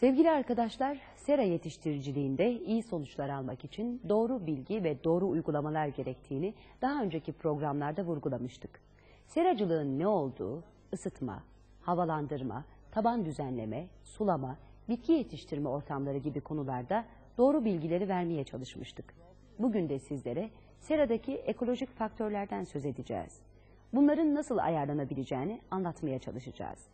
Sevgili arkadaşlar, sera yetiştiriciliğinde iyi sonuçlar almak için doğru bilgi ve doğru uygulamalar gerektiğini daha önceki programlarda vurgulamıştık. Seracılığın ne olduğu, ısıtma, havalandırma, taban düzenleme, sulama, bitki yetiştirme ortamları gibi konularda doğru bilgileri vermeye çalışmıştık. Bugün de sizlere seradaki ekolojik faktörlerden söz edeceğiz. Bunların nasıl ayarlanabileceğini anlatmaya çalışacağız.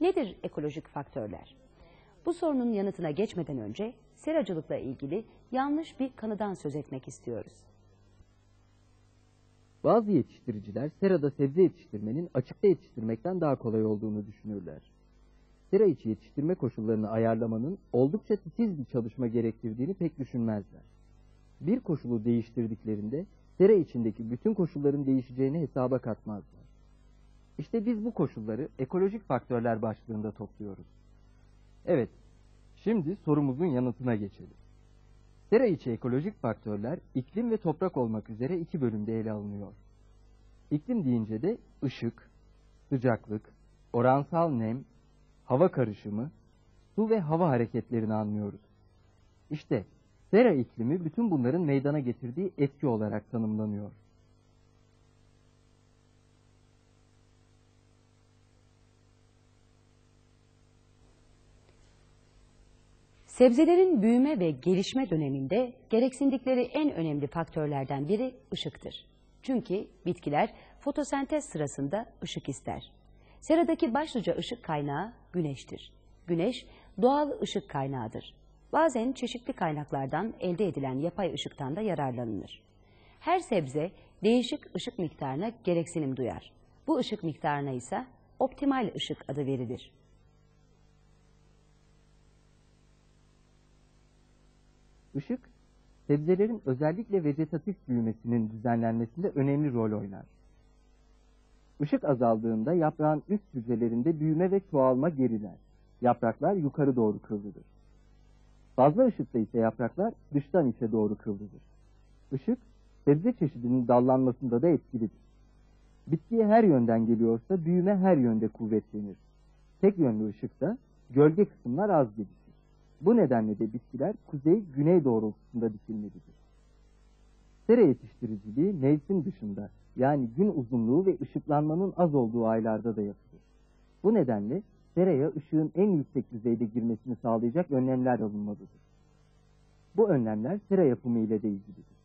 Nedir ekolojik faktörler? Bu sorunun yanıtına geçmeden önce seracılıkla ilgili yanlış bir kanıdan söz etmek istiyoruz. Bazı yetiştiriciler serada sebze yetiştirmenin açıkta yetiştirmekten daha kolay olduğunu düşünürler. Sera içi yetiştirme koşullarını ayarlamanın oldukça titiz bir çalışma gerektirdiğini pek düşünmezler. Bir koşulu değiştirdiklerinde sera içindeki bütün koşulların değişeceğini hesaba katmazlar. İşte biz bu koşulları ekolojik faktörler başlığında topluyoruz. Evet, şimdi sorumuzun yanıtına geçelim. Sera içi ekolojik faktörler iklim ve toprak olmak üzere iki bölümde ele alınıyor. İklim deyince de ışık, sıcaklık, oransal nem, hava karışımı, su ve hava hareketlerini anlıyoruz. İşte sera iklimi bütün bunların meydana getirdiği etki olarak tanımlanıyor. Sebzelerin büyüme ve gelişme döneminde gereksindikleri en önemli faktörlerden biri ışıktır. Çünkü bitkiler fotosentez sırasında ışık ister. Seradaki başlıca ışık kaynağı güneştir. Güneş doğal ışık kaynağıdır. Bazen çeşitli kaynaklardan elde edilen yapay ışıktan da yararlanılır. Her sebze değişik ışık miktarına gereksinim duyar. Bu ışık miktarına ise optimal ışık adı verilir. Işık, sebzelerin özellikle vegetatif büyümesinin düzenlenmesinde önemli rol oynar. Işık azaldığında yaprağın üst hücrelerinde büyüme ve çoğalma geriler. Yapraklar yukarı doğru kıvrılır. Fazla ışıkta ise yapraklar dıştan içe doğru kıvrılır. Işık, sebze çeşidinin dallanmasında da etkilidir. Bitkiye her yönden geliyorsa büyüme her yönde kuvvetlenir. Tek yönlü ışıkta gölge kısımlar az gelişir. Bu nedenle de bitkiler kuzey-güney doğrultusunda dikilmelidir. Sera yetiştiriciliği mevsim dışında yani gün uzunluğu ve ışıklanmanın az olduğu aylarda da yapılır. Bu nedenle seraya ışığın en yüksek düzeyde girmesini sağlayacak önlemler alınmalıdır. Bu önlemler sera yapımı ile de ilgilidir.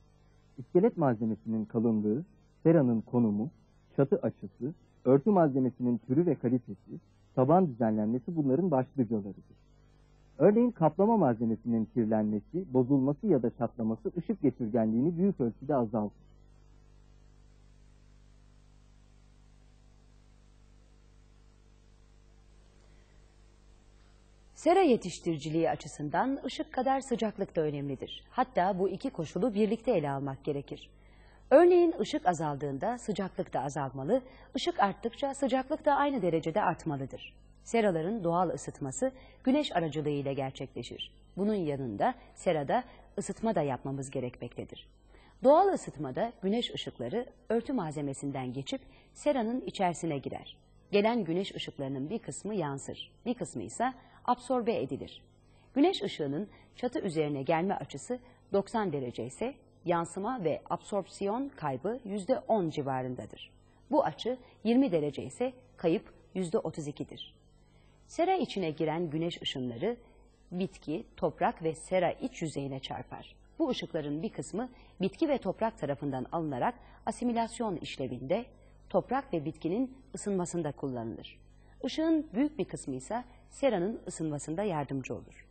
İskelet malzemesinin kalınlığı, seranın konumu, çatı açısı, örtü malzemesinin türü ve kalitesi, taban düzenlenmesi bunların başlıcalarıdır. Örneğin kaplama malzemesinin kirlenmesi, bozulması ya da çatlaması ışık geçirgenliğini büyük ölçüde azaltır. Sera yetiştiriciliği açısından ışık kadar sıcaklık da önemlidir. Hatta bu iki koşulu birlikte ele almak gerekir. Örneğin ışık azaldığında sıcaklık da azalmalı, ışık arttıkça sıcaklık da aynı derecede artmalıdır. Seraların doğal ısıtması güneş aracılığıyla gerçekleşir. Bunun yanında serada ısıtma da yapmamız gerekmektedir. Doğal ısıtmada güneş ışıkları örtü malzemesinden geçip seranın içerisine girer. Gelen güneş ışıklarının bir kısmı yansır, bir kısmı ise absorbe edilir. Güneş ışığının çatı üzerine gelme açısı 90 derece ise yansıma ve absorpsiyon kaybı %10 civarındadır. Bu açı 20 derece ise kayıp %32'dir. Sera içine giren güneş ışınları bitki, toprak ve sera iç yüzeyine çarpar. Bu ışıkların bir kısmı bitki ve toprak tarafından alınarak asimilasyon işlevinde toprak ve bitkinin ısınmasında kullanılır. Işığın büyük bir kısmı ise seranın ısınmasında yardımcı olur.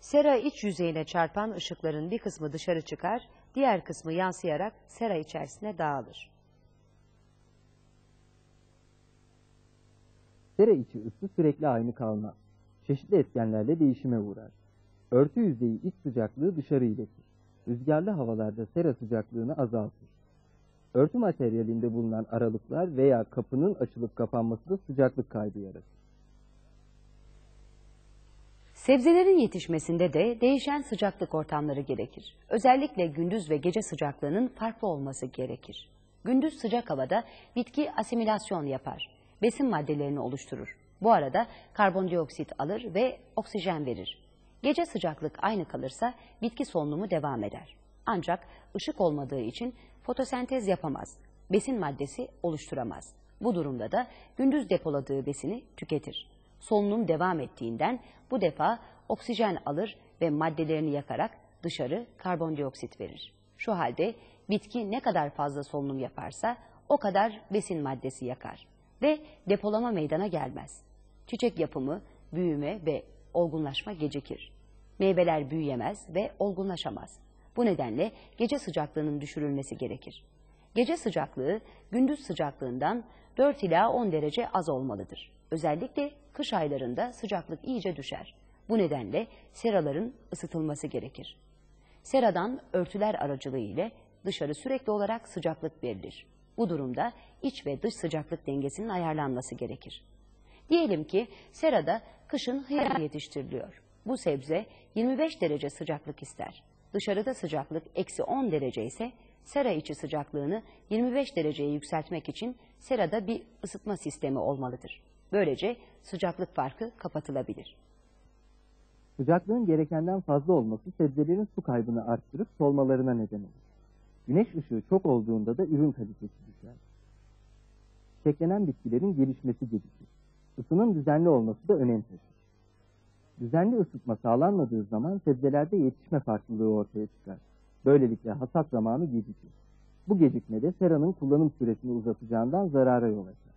Sera iç yüzeyine çarpan ışıkların bir kısmı dışarı çıkar, diğer kısmı yansıyarak sera içerisine dağılır. Sera içi ısı sürekli aynı kalmaz. Çeşitli etkenlerle değişime uğrar. Örtü yüzeyi iç sıcaklığı dışarı iletir. Rüzgarlı havalarda sera sıcaklığını azaltır. Örtü materyalinde bulunan aralıklar veya kapının açılıp kapanması da sıcaklık kaybı yaratır. Sebzelerin yetişmesinde de değişen sıcaklık ortamları gerekir. Özellikle gündüz ve gece sıcaklığının farklı olması gerekir. Gündüz sıcak havada bitki asimilasyon yapar. Besin maddelerini oluşturur. Bu arada karbondioksit alır ve oksijen verir. Gece sıcaklık aynı kalırsa bitki solunumu devam eder. Ancak ışık olmadığı için fotosentez yapamaz. Besin maddesi oluşturamaz. Bu durumda da gündüz depoladığı besini tüketir. Solunum devam ettiğinden bu defa oksijen alır ve maddelerini yakarak dışarı karbondioksit verir. Şu halde bitki ne kadar fazla solunum yaparsa o kadar besin maddesi yakar ve depolama meydana gelmez. Çiçek yapımı, büyüme ve olgunlaşma gecikir. Meyveler büyüyemez ve olgunlaşamaz. Bu nedenle gece sıcaklığının düşürülmesi gerekir. Gece sıcaklığı gündüz sıcaklığından 4 ila 10 derece az olmalıdır. Özellikle kış aylarında sıcaklık iyice düşer. Bu nedenle seraların ısıtılması gerekir. Seradan örtüler aracılığı ile dışarı sürekli olarak sıcaklık verilir. Bu durumda iç ve dış sıcaklık dengesinin ayarlanması gerekir. Diyelim ki serada kışın hıyar yetiştiriliyor. Bu sebze 25 derece sıcaklık ister. Dışarıda sıcaklık eksi 10 derece ise sera içi sıcaklığını 25 dereceye yükseltmek için serada bir ısıtma sistemi olmalıdır. Böylece sıcaklık farkı kapatılabilir. Sıcaklığın gerekenden fazla olması sebzelerin su kaybını arttırıp solmalarına neden olur. Güneş ışığı çok olduğunda da ürün kalitesi düşer. Çiçeklenen bitkilerin gelişmesi gecikir. Isının düzenli olması da önem taşır. Düzenli ısıtma sağlanmadığı zaman sebzelerde yetişme farklılığı ortaya çıkar. Böylelikle hasat zamanı gecikir. Bu gecikme de seranın kullanım süresini uzatacağından zarara yol açar.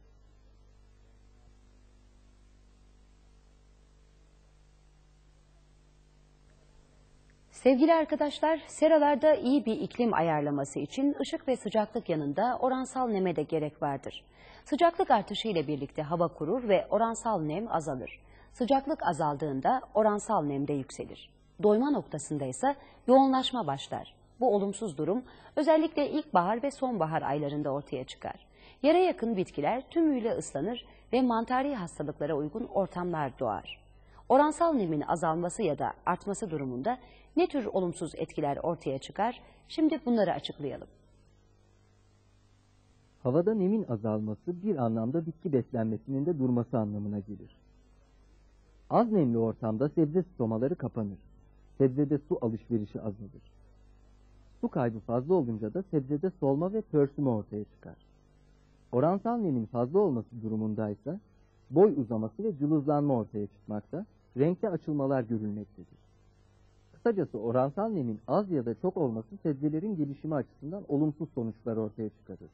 Sevgili arkadaşlar, seralarda iyi bir iklim ayarlaması için ışık ve sıcaklık yanında oransal neme de gerek vardır. Sıcaklık artışı ile birlikte hava kurur ve oransal nem azalır. Sıcaklık azaldığında oransal nem de yükselir. Doyma noktasında ise yoğunlaşma başlar. Bu olumsuz durum özellikle ilkbahar ve sonbahar aylarında ortaya çıkar. Yere yakın bitkiler tümüyle ıslanır ve mantari hastalıklara uygun ortamlar doğar. Oransal nemin azalması ya da artması durumunda ne tür olumsuz etkiler ortaya çıkar? Şimdi bunları açıklayalım. Havada nemin azalması bir anlamda bitki beslenmesinin de durması anlamına gelir. Az nemli ortamda sebze stomaları kapanır. Sebzede su alışverişi azalır. Su kaybı fazla olunca da sebzede solma ve pörsüme ortaya çıkar. Oransal nemin fazla olması durumundaysa boy uzaması ve cılızlanma ortaya çıkmakta, renkte açılmalar görülmektedir. Kısacası oransal nemin az ya da çok olması sebzelerin gelişimi açısından olumsuz sonuçlar ortaya çıkarır.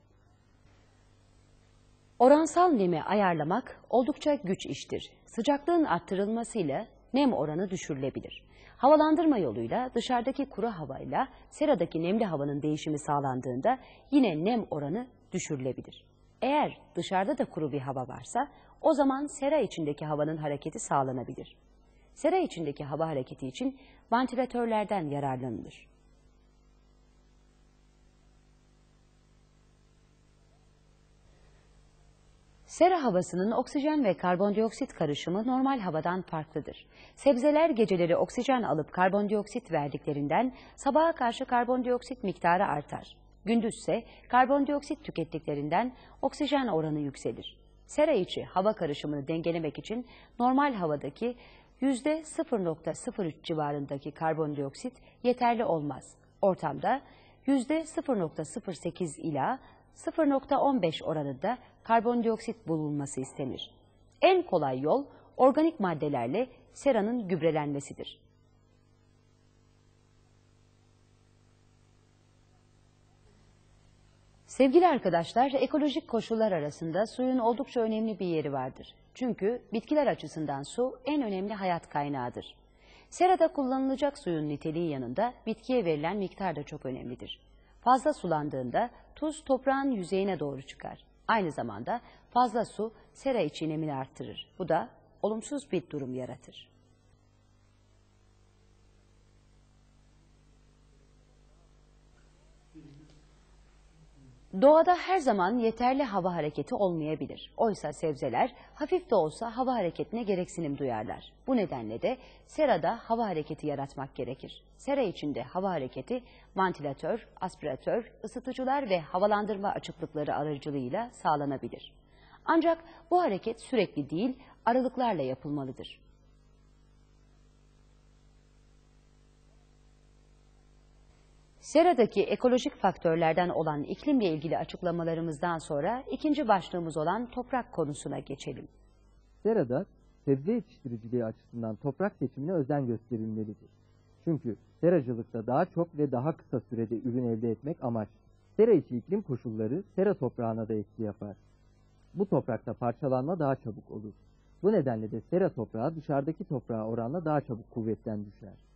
Oransal nemi ayarlamak oldukça güç iştir. Sıcaklığın arttırılmasıyla nem oranı düşürülebilir. Havalandırma yoluyla dışarıdaki kuru havayla seradaki nemli havanın değişimi sağlandığında yine nem oranı düşürülebilir. Eğer dışarıda da kuru bir hava varsa o zaman sera içindeki havanın hareketi sağlanabilir. Sera içindeki hava hareketi için vantilatörlerden yararlanılır. Sera havasının oksijen ve karbondioksit karışımı normal havadan farklıdır. Sebzeler geceleri oksijen alıp karbondioksit verdiklerinden sabaha karşı karbondioksit miktarı artar. Gündüzse karbondioksit tükettiklerinden oksijen oranı yükselir. Sera içi hava karışımını dengelemek için normal havadaki %0.03 civarındaki karbondioksit yeterli olmaz. Ortamda yüzde 0.08 ila 0.15 oranında karbondioksit bulunması istenir. En kolay yol organik maddelerle seranın gübrelenmesidir. Sevgili arkadaşlar, ekolojik koşullar arasında suyun oldukça önemli bir yeri vardır. Çünkü bitkiler açısından su en önemli hayat kaynağıdır. Serada kullanılacak suyun niteliği yanında bitkiye verilen miktar da çok önemlidir. Fazla sulandığında tuz toprağın yüzeyine doğru çıkar. Aynı zamanda fazla su sera içi nemini arttırır. Bu da olumsuz bir durum yaratır. Doğada her zaman yeterli hava hareketi olmayabilir. Oysa sebzeler hafif de olsa hava hareketine gereksinim duyarlar. Bu nedenle de serada hava hareketi yaratmak gerekir. Sera içinde hava hareketi vantilatör, aspiratör, ısıtıcılar ve havalandırma açıklıkları aracılığıyla sağlanabilir. Ancak bu hareket sürekli değil, aralıklarla yapılmalıdır. Sera'daki ekolojik faktörlerden olan iklimle ilgili açıklamalarımızdan sonra ikinci başlığımız olan toprak konusuna geçelim. Serada sebze yetiştiriciliği açısından toprak seçimine özen gösterilmelidir. Çünkü seracılıkta daha çok ve daha kısa sürede ürün elde etmek amaç. Sera içi iklim koşulları sera toprağına da etki yapar. Bu toprakta parçalanma daha çabuk olur. Bu nedenle de sera toprağı dışarıdaki toprağa oranla daha çabuk kuvvetten düşer.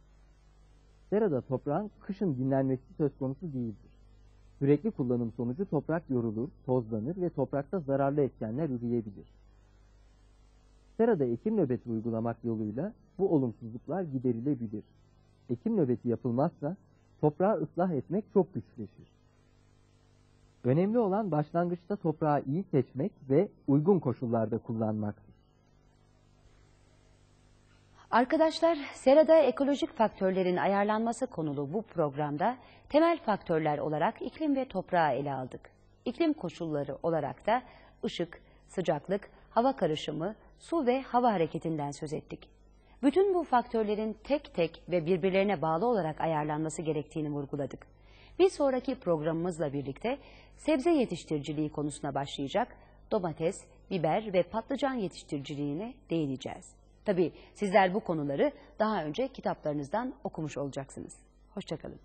Serada toprağın kışın dinlenmesi söz konusu değildir. Sürekli kullanım sonucu toprak yorulur, tozlanır ve toprakta zararlı etkenler üreyebilir. Serada ekim nöbeti uygulamak yoluyla bu olumsuzluklar giderilebilir. Ekim nöbeti yapılmazsa toprağı ıslah etmek çok güçleşir. Önemli olan başlangıçta toprağı iyi seçmek ve uygun koşullarda kullanmaktır. Arkadaşlar, serada ekolojik faktörlerin ayarlanması konulu bu programda temel faktörler olarak iklim ve toprağı ele aldık. İklim koşulları olarak da ışık, sıcaklık, hava karışımı, su ve hava hareketinden söz ettik. Bütün bu faktörlerin tek tek ve birbirlerine bağlı olarak ayarlanması gerektiğini vurguladık. Bir sonraki programımızla birlikte sebze yetiştiriciliği konusuna başlayacak, domates, biber ve patlıcan yetiştiriciliğine değineceğiz. Tabii sizler bu konuları daha önce kitaplarınızdan okumuş olacaksınız. Hoşçakalın.